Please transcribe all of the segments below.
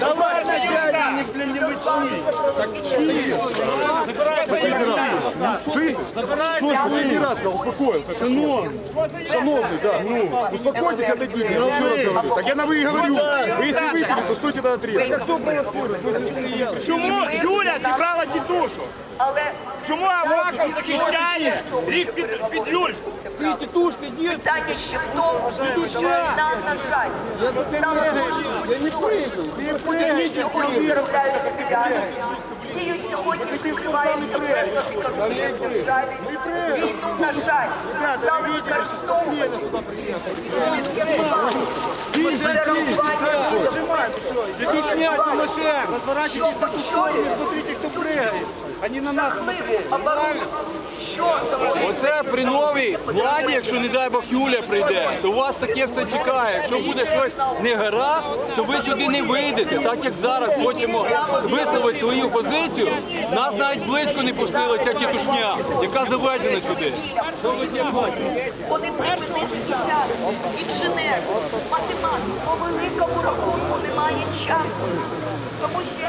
Давай, давай. не что последний раз сказал, успокоился. Шановный, шановный, да. Ну, успокойтесь, отойдите. Я еще раз говорю. Так я на вы и говорю. Вы если выпили, то стойте до три. Чому Юля зібрала тітушу? Але Чому Аваков захищає рік під, під Юльку? питання ще в тому, що війна, на жаль, стала дуже Сьогодні заробляють капіталі. Діють сьогодні прикриваються економічної державі. Війну, на жаль, стали використовувати. Що почує? Смотрите, кто прыгает. Они на нас Оборону. Оце при новій владі, якщо не дай Бог Юля прийде, то у вас таке все чекає. Якщо буде щось не гаразд, то ви сюди не вийдете. Так як зараз хочемо висловити свою позицію, нас навіть близько не пустила ця тітушня, яка заведена сюди. Вони припинили спеціально. Інженер, математик, по великому рахунку немає часу. Тому що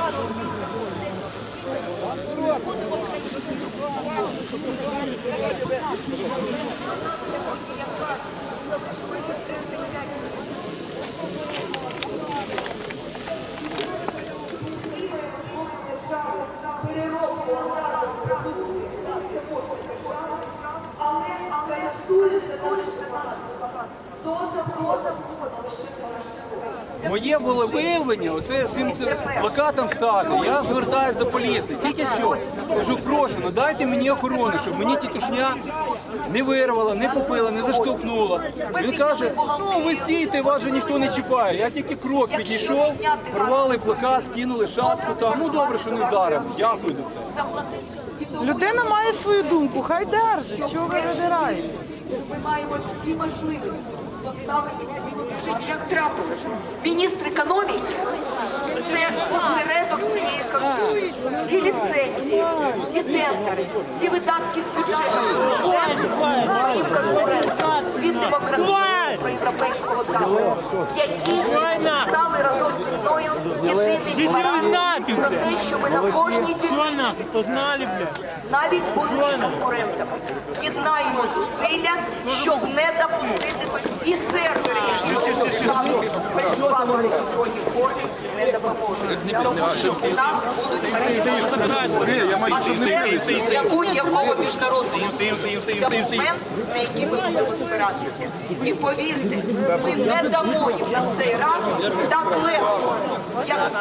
якщо переробку аграрних продуктів, це можна держава, але користуються нашими до заводу лише Моє волевиявлення, оце цим цим плакатом стати. Я звертаюся до поліції. Тільки що кажу, прошу, надайте мені охорону, щоб мені тітушня не вирвала, не попила, не заштовхнула. Він каже, ну ви стійте, вас же ніхто не чіпає. Я тільки крок підійшов, порвали плакат, скинули шапку там. Ну добре, що не вдарили. Дякую за це. Людина має свою думку, хай держить, чого ви видираєте? Ми маємо всі можливості. Як трапилося? Міністр економіки це осередок цієї економіки. і ліцензії, і тендери, всі видатки з бюджету. Від демократичного європейського газу, які стали разом зі мною єдиний гарант про те, що ми на кожній дільниці Познали, навіть будучи конкурентами. І зусилля, щоб не допустити і сервери, які працювали в електронній формі, не допоможуть. Тому що у нас будуть били. для будь-якого міжнародного документ, на який ми будемо збиратися. І повірте, ми не дамо їм на цей раз так легко,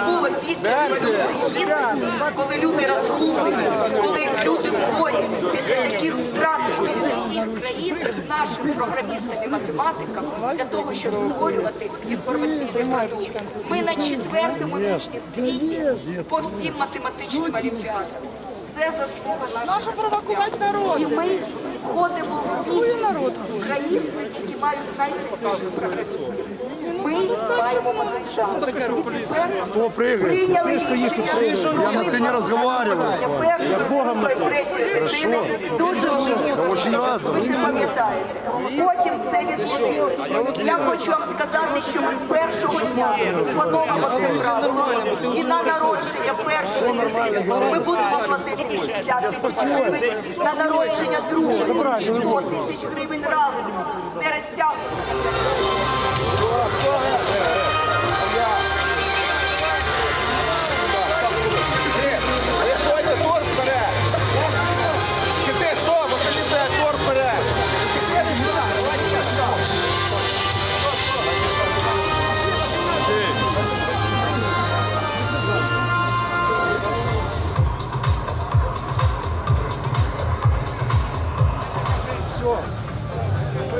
було після революції гідності, коли люди розгубли, коли люди хворі після таких втрат всіх країн нашим програмістам і математикам для того, щоб створювати інформаційний продукт. Ми на четвертому місці світі по всім математичним олімпіадам. Це заслуга Нащо провокувати народ? і ми входимо в народ країн, які мають найсильніших програмістів Ми маємо потенціал. Кто прыгает? Ты стоишь тут Я на ты не разговаривал с вами. Я Богом Хорошо. Дуже Я очень рад за вас. пам'ятаєте. Потім це відбудеться. Я хочу вам сказати, що ми з першого дня поновимо це правило. І на народження першої дитини ми будемо платити 50 тисяч гривень, на народження другої 100 тисяч гривень разом. Не розтягнути. Şu